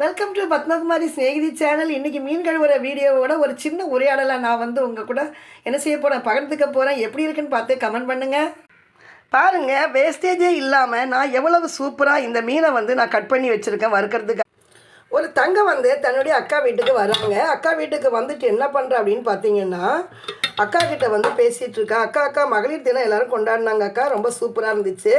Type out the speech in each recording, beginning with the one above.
Welcome to Padmakumari Snehithi channel இன்றைக்கி மீன் கழுவுற வீடியோவோட ஒரு சின்ன உரையாடலை நான் வந்து உங்கள் கூட என்ன செய்ய போகிறேன் பகிர்ந்துக்க போகிறேன் எப்படி இருக்குன்னு பார்த்து கமெண்ட் பண்ணுங்கள் பாருங்கள் வேஸ்டேஜே இல்லாமல் நான் எவ்வளவு சூப்பராக இந்த மீனை வந்து நான் கட் பண்ணி வச்சுருக்கேன் வறுக்கிறதுக்கு. ஒரு தங்கம் வந்து தன்னுடைய அக்கா வீட்டுக்கு வராங்க. அக்கா வீட்டுக்கு வந்துட்டு என்ன பண்ணுறா அப்படின்னு பார்த்தீங்கன்னா அக்கா கிட்ட வந்து பேசிகிட்டு இருக்கா. அக்கா அக்கா மகளிர் தினம் எல்லாரும் கொண்டாடினாங்க அக்கா. ரொம்ப சூப்பராக இருந்துச்சு.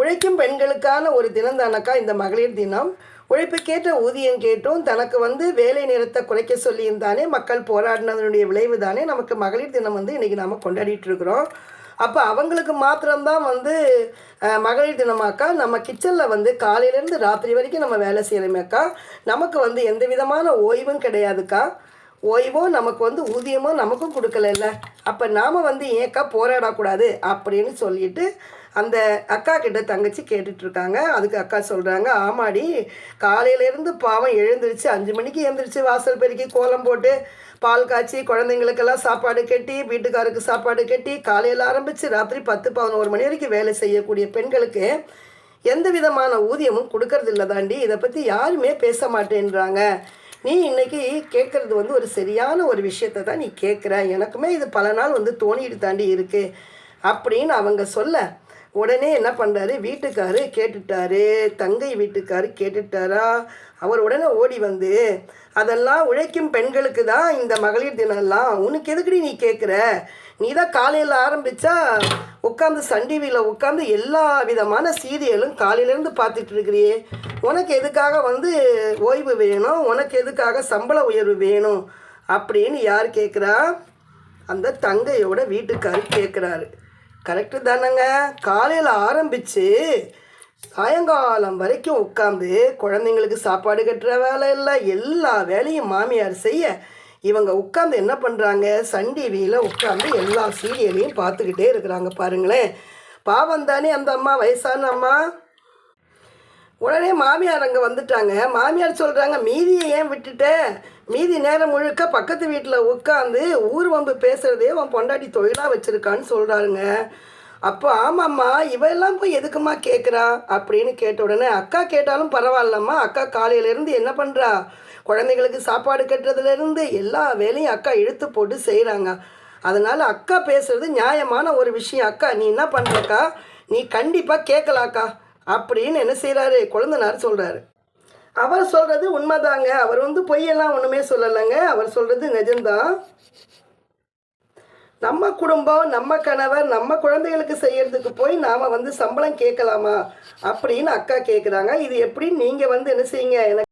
உழைக்கும் பெண்களுக்கான ஒரு தினம் தானக்கா இந்த மகளிர் தினம். உழைப்புக்கேற்ற ஊதியம் கேட்டும். தனக்கு வந்து வேலை நேரத்தை குறைக்க சொல்லியும் தானே மக்கள் போராடினதனுடைய விளைவு தானே நமக்கு மகளிர் தினம் வந்து இன்றைக்கி நாம் கொண்டாடிட்டு இருக்கிறோம். அப்போ அவங்களுக்கு மாத்திரம்தான் வந்து மகளிர் தினமாக்கா நம்ம கிச்சனில் வந்து காலையிலேருந்து ராத்திரி வரைக்கும் நம்ம வேலை செய்கிறோமேக்கா நமக்கு வந்து எந்த விதமான ஓய்வும் கிடையாதுக்கா ஓய்வோ நமக்கு வந்து ஊதியமோ நமக்கும் கொடுக்கலல்ல அப்போ நாம் வந்து ஏக்கா போராடக்கூடாது அப்படின்னு சொல்லிட்டு அந்த அக்கா கிட்ட தங்கச்சி கேட்டுட்டு இருக்காங்க அதுக்கு அக்கா சொல்கிறாங்க ஆமாடி காலையிலேருந்து பாவம் எழுந்திருச்சு அஞ்சு மணிக்கு எழுந்திரிச்சு வாசல் பெருக்கி கோலம் போட்டு பால் காய்ச்சி குழந்தைங்களுக்கெல்லாம் சாப்பாடு கட்டி வீட்டுக்காருக்கு சாப்பாடு கட்டி காலையில் ஆரம்பித்து ராத்திரி பத்து பதினோரு மணி வரைக்கும் வேலை செய்யக்கூடிய பெண்களுக்கு எந்த விதமான ஊதியமும் கொடுக்கறதில்ல தாண்டி இதை பற்றி யாருமே பேச மாட்டேன்றாங்க. நீ இன்னைக்கு கேட்குறது வந்து ஒரு சரியான ஒரு விஷயத்தை தான் நீ கேட்குற. எனக்குமே இது பல நாள் வந்து தோணிட்டு தாண்டி இருக்குது அப்படின்னு அவங்க சொல்ல உடனே என்ன பண்ணுறாரு வீட்டுக்காரு கேட்டுட்டாரு. தங்கை வீட்டுக்காரு கேட்டுட்டாரா? அவர் உடனே ஓடி வந்து அதெல்லாம் உழைக்கும் பெண்களுக்கு தான் இந்த மகளிர் தினம்லாம். உனக்கு எதுக்குடி நீ கேட்குற நீ தான் காலையில் ஆரம்பித்தா உட்காந்து சன் டிவியில் உட்காந்து எல்லா விதமான சீரியலும் காலையிலேருந்து பார்த்துட்டு இருக்கிறியே. உனக்கு எதுக்காக வந்து ஓய்வு வேணும்? உனக்கு எதுக்காக சம்பள உயர்வு வேணும்? அப்படின்னு யார் கேட்குறா அந்த தங்கையோட வீட்டுக்காரர் கேட்குறாரு கரெக்டு தானேங்க. காலையில் ஆரம்பித்து சாயங்காலம் வரைக்கும் உட்காந்து குழந்தைங்களுக்கு சாப்பாடு கட்டுற வேலை இல்லை. எல்லா வேலையும் மாமியார் செய்ய இவங்க உட்காந்து என்ன பண்ணுறாங்க சன் டிவியில் உட்காந்து எல்லா சீரியலையும் பார்த்துக்கிட்டே இருக்கிறாங்க பாருங்களேன். பாவம் தானே அந்த அம்மா வயசான அம்மா? உடனே மாமியார் அங்கே வந்துட்டாங்க. மாமியார் சொல்கிறாங்க மீதியை ஏன் விட்டுட்ட? மீதி நேரம் முழுக்க பக்கத்து வீட்டில் உட்காந்து ஊர் வம்பு பேசுகிறதே உன் பொண்டாட்டி தொழிலாக வச்சுருக்கான்னு சொல்கிறாருங்க அப்போ ஆமாம்மா இவெல்லாம் போய் எதுக்குமா கேட்குறா அப்படின்னு கேட்ட உடனே அக்கா கேட்டாலும் பரவாயில்லம்மா. அக்கா காலையிலேருந்து என்ன பண்ணுறா குழந்தைங்களுக்கு சாப்பாடு கட்டுறதுலேருந்து எல்லா வேலையும் அக்கா இழுத்து போட்டு செய்கிறாங்க அதனால் அக்கா பேசுகிறது நியாயமான ஒரு விஷயம். அக்கா நீ என்ன பண்ணுறக்கா நீ கண்டிப்பாக கேட்கலாக்கா அப்படின்னு என்ன செய்கிறாரு குழந்தனார் சொல்கிறாரு அவர் சொல்கிறது உண்மைதாங்க. அவர் வந்து பொய்யெல்லாம் ஒன்றுமே சொல்லலைங்க. அவர் சொல்கிறது நிஜம்தான் நம்ம குடும்பம் நம்ம கணவர் நம்ம குழந்தைகளுக்கு செய்கிறதுக்கு போய் நாம் வந்து சம்பளம் கேட்கலாமா? அப்படின்னு அக்கா கேட்குறாங்க இது எப்படி நீங்கள் வந்து என்ன செய்யுங்க? எனக்கு